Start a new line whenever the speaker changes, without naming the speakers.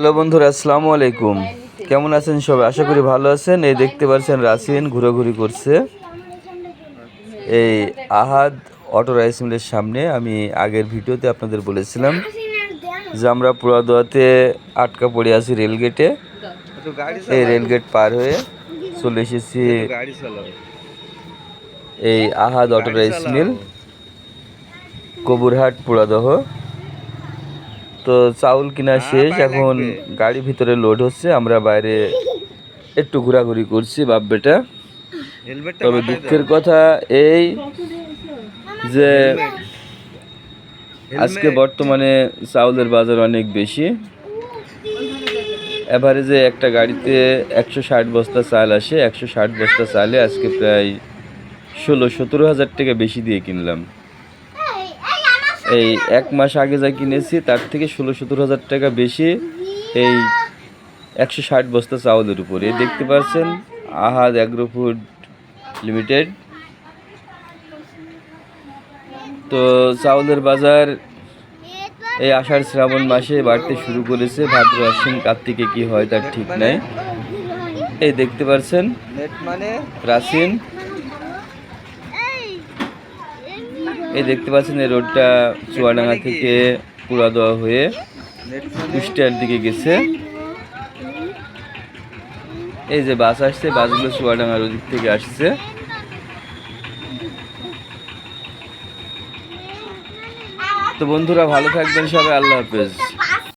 Hello বন্ধুরা, আসসালামু আলাইকুম। কেমন আছেন সবাই? আশা করি ভালো আছেন। এই দেখতে পাচ্ছেন রাসিন ঘোরাঘুরি করছে। এই আহাদ অটো রাইস মিলের সামনে আমি আগের ভিডিওতে আপনাদের বলেছিলাম যে আমরা পুরাদোয়াতে আটকা পড়ে আছি রেলগেটে। এই রেলগেট পার হয়ে চলে এসেছি এই Ahad auto rice mill, Kaburhat Puradah. তো চাউল কিনা শেষ এখন গাড়ি ভিতরে লোড হচ্ছে আমরা বাইরে একটু ঘোরাঘুরি করছি বাপ বেটা। তবে দুঃখের কথা এই যে আজকে বর্তমানে চাউলের বাজার অনেক বেশি। অ্যাভারেজে একটা গাড়িতে একশো ষাট বস্তা চাল আসে একশো ষাট বস্তা চালে আজকে প্রায় ষোলো সতেরো হাজার টাকা বেশি দিয়ে কিনলাম। এই এক মাস আগে যা কিনেছি তার থেকে ষোলো সতেরো হাজার টাকা বেশি এই একশো ষাট বস্তা চাউলের উপরে। দেখতে পাচ্ছেন আহাদ অ্যাগ্রো ফুড লিমিটেড। তো চাউলের বাজার এই আষাঢ় শ্রাবণ মাসে বাড়তে শুরু করেছে। ভাদ্র আশ্বিন কার্তিকে কি হয় তার ঠিক নাই। এই দেখতে পাচ্ছেন
নেট মানে
রাসিন এই দেখতে পাচ্ছেন, এই রোডটা চুয়াডাঙ্গা থেকে পুরা দেওয়া হয়ে কুষ্টিয়ার দিকে গেছে। এই যে বাস আসছে, বাসগুলো চুয়াডাঙ্গার ওদিক থেকে আসছে। তো বন্ধুরা, ভালো থাকবেন সবাই, আল্লাহ হাফেজ।